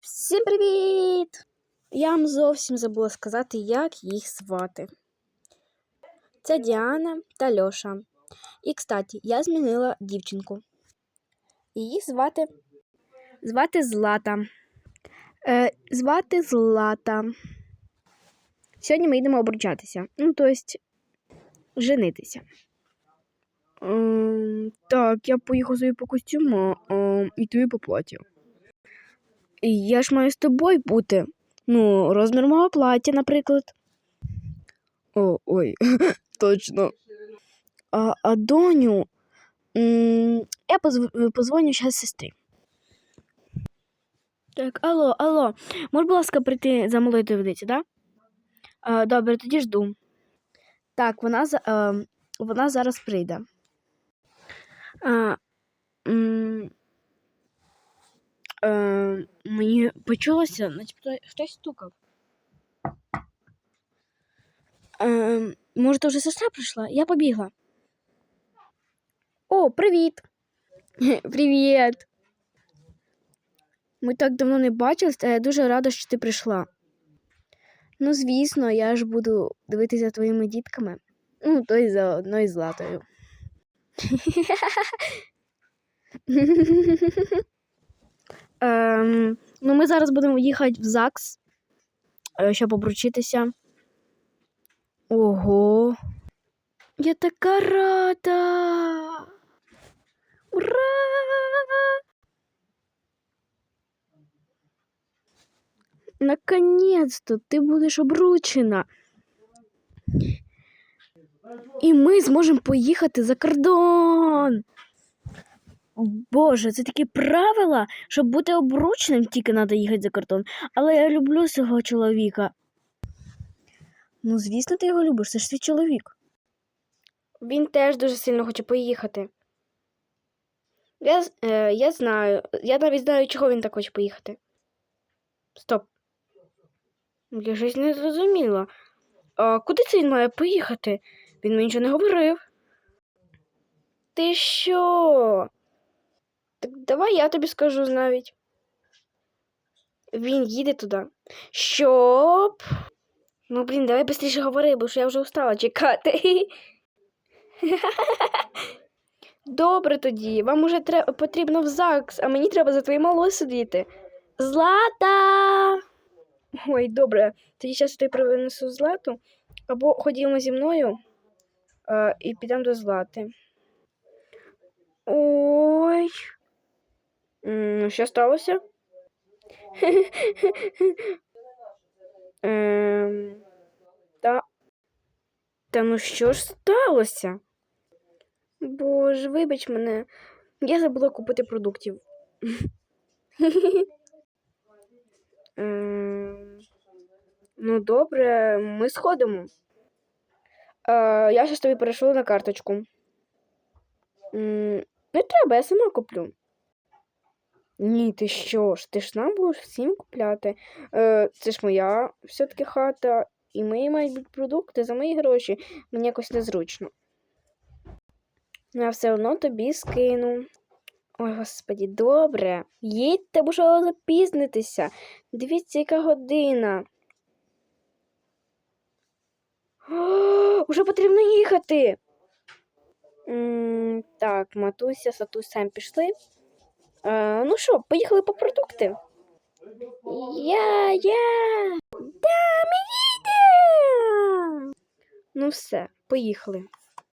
Всім привіт! Я вам зовсім забула сказати, як їх звати. Це Діана та Льоша. І, кстати, я змінила дівчинку. Її звати звати Злата. Е, звати Злата. Сьогодні ми йдемо обручатися. Ну, тобто, женитися. Ем, так, я поїхав собі по костюму, ем, і тобі по платі. Я ж маю з тобою бути. Ну, розмір мого плаття, наприклад. О, ой, точно. А, а доню. Я позв- позвоню зараз сестрі. Так, алло, алло. Можеш, будь ласка, прийти за малою доведеться, да? А, добре, тоді жду. Так, вона, за- е, вона зараз прийде. А, м, е, мені почулося, начебто хтось стукав. Е, може, то вже сестра прийшла? Я побігла. О, привіт! Привіт! Ми так давно не бачились, та я дуже рада, що ти прийшла. Ну, звісно, я ж буду дивитися за твоїми дітками. Ну, то й заодно із златою. Ем, ну, ми зараз будемо їхати в ЗАГС, е, щоб обручитися. Ого. Я така рада. Ура! Наконец-то ти будеш обручена. І ми зможемо поїхати за кордон. Боже, це такі правила, щоб бути обрученим, тільки треба їхати за кордон. Але я люблю свого чоловіка. Ну, звісно, ти його любиш, це ж твій чоловік. Він теж дуже сильно хоче поїхати. Я, з- е, я знаю. Я навіть знаю, чого він так хоче поїхати. Стоп. Я щось не зрозуміла. А куди це він має поїхати? Він мені нічого не говорив. Ти що? Так давай я тобі скажу навіть. Він їде туди. Щоб. Ну, блін, давай швидше говори, бо що я вже устала чекати. Добре тоді. Вам уже тре- потрібно в ЗАГС, а мені треба за твоєю малою сидіти. Злата! Ой, добре. Тоді зараз тобі принесу злату. Або ходімо зі мною е, і підемо до злати. Ой. М, Що сталося? Ем, та... та ну що ж сталося? Боже, вибач мене. Я забула купити продуктів. Ем, Ну, добре, ми сходимо. Е, я зараз тобі перейшла на карточку. М, Не треба, я сама куплю. Ні, ти що ж, ти ж нам будеш всім купляти. Е, це ж моя все-таки хата, і мої мають бути продукти за мої гроші. Мені якось незручно. Ну, Я все одно тобі скину. Ой, господі, добре. Їдьте, бо що запізнитися. Дивіться, яка година. О, уже потрібно їхати. М, так, матуся, сатусь пішли. Е, ну що, поїхали по продукти? Я, я. Да, ми їдемо. Ну все, поїхали.